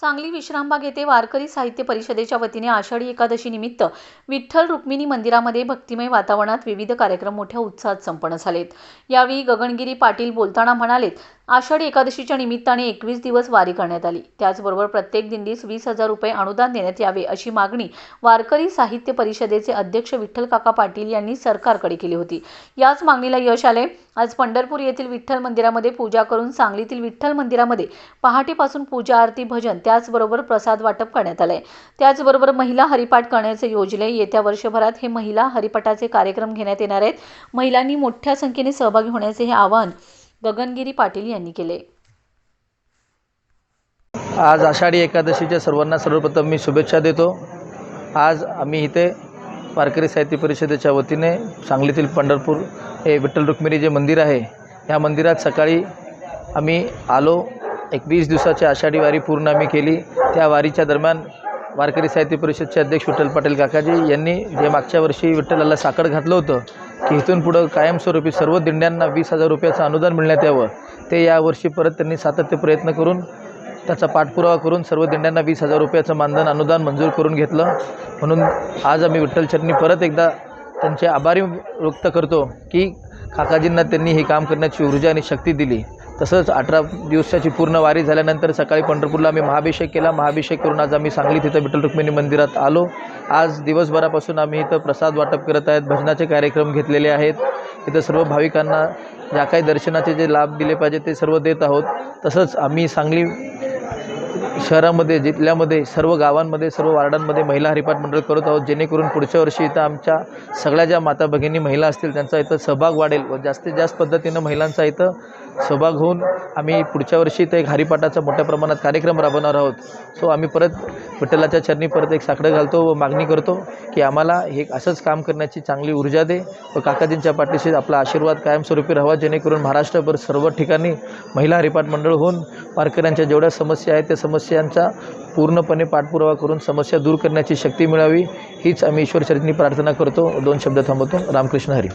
सांगली विश्रामबाग येथे वारकरी साहित्य परिषदेच्या वतीने आषाढी एकादशी निमित्त विठ्ठल रुक्मिणी मंदिरामध्ये भक्तिमय वातावरणात विविध कार्यक्रम मोठ्या उत्साहात संपन्न झालेत. यावेळी गगनगिरी पाटील बोलताना म्हणालेत आषाढी एकादशीच्या निमित्ताने एकवीस दिवस वारी करण्यात आली. त्याचबरोबर प्रत्येक दिंडीस वीस हजार रुपये अनुदान देण्यात यावे अशी मागणी वारकरी साहित्य परिषदेचे अध्यक्ष विठ्ठल काका पाटील यांनी सरकारकडे केली होती. याच मागणीला यश आले. आज पंढरपूर येथील विठ्ठल मंदिरामध्ये पूजा करून सांगलीतील विठ्ठल मंदिरामध्ये पहाटेपासून पूजा आरती भजन त्याचबरोबर प्रसाद वाटप करण्यात आले त्याचबरोबर महिला हरिपाठ करण्याचे योजले येत्या वर्षभरात हे महिला हरिपाठाचे कार्यक्रम घेण्यात येणार आहेत. महिलांनी मोठ्या संख्येने सहभागी होण्याचे हे आवाहन गगनगिरी पाटील यांनी केले. आज आषाढी एकादशीच्या सर्वांना सर्वप्रथम मी शुभेच्छा देतो. आज आम्ही इथे वारकरी साहित्य परिषदेच्या वतीने सांगलीतील पंढरपूर हे विठ्ठल रुक्मिणी जे मंदिर आहे ह्या मंदिरात सकाळी आम्ही आलो. एक वीस दिवसाची आषाढी वारी पूर्ण आम्ही केली. त्या वारीच्या दरम्यान वारकरी साहित्य परिषदचे अध्यक्ष विठ्ठल पाटील काकाजी यांनी जे मागच्या वर्षी विठ्ठलाला साखर घातलं होतं की इथून पुढं कायमस्वरूपी सर्व दिंड्यांना वीस हजार रुपयाचं अनुदान मिळण्यात यावं. ते यावर्षी परत त्यांनी सातत्य प्रयत्न करून त्याचा पाठपुरावा करून सर्व दिंड्यांना वीस हजार रुपयाचं मानधन अनुदान मंजूर करून घेतलं. म्हणून आज आम्ही विठ्ठलचरणी परत एकदा त्यांचे आभारी व्यक्त करतो की काकाजींना त्यांनी हे काम करण्याची ऊर्जा आणि शक्ती दिली. तसंच अठरा दिवसाची पूर्ण वारी झाल्यानंतर सकाळी पंढरपूरला आम्ही महाभिषेक केला. महाभिषेक करून आज आम्ही सांगली तिथं विठ्ठल रुक्मिणी मंदिरात आलो. आज दिवसभरापासून आम्ही इथं प्रसाद वाटप करत आहेत. भजनाचे कार्यक्रम घेतलेले आहेत. इथं सर्व भाविकांना ज्या काही दर्शनाचे जे लाभ दिले पाहिजे ते सर्व देत आहोत. तसंच आम्ही सांगली शहरामध्ये जिल्ह्यामध्ये सर्व गावांमध्ये सर्व वार्डांमध्ये महिला हरिपाठ मंडळ करत आहोत. जेणेकरून पुढच्या वर्षी इथं आमच्या सगळ्या ज्या माता भगिनी महिला असतील त्यांचा इथं सहभाग वाढेल व जास्तीत जास्त पद्धतीनं महिलांचा इथं सहभाग होऊन आम्ही पुढच्या वर्षी इथं एक हरिपाठाचा मोठ्या प्रमाणात कार्यक्रम राबवणार आहोत. सो आम्ही परत विठ्ठलाच्या चरणी परत एक साकडं घालतो व मागणी करतो की आम्हाला हे असंच काम करण्याची चांगली ऊर्जा दे व काकाजींच्या पाठीशी आपला आशीर्वाद कायमस्वरूपी राहावा जेणेकरून महाराष्ट्रभर सर्व ठिकाणी महिला हरिपाठ मंडळ होऊन वारकऱ्यांच्या जेवढ्या समस्या आहेत त्या समस्यांचा पूर्णपणे पाठपुरावा करून समस्या दूर करण्याची शक्ती मिळावी हीच आम्ही ईश्वरचरणी प्रार्थना करतो. दोन शब्द थांबवतो. रामकृष्ण हरी.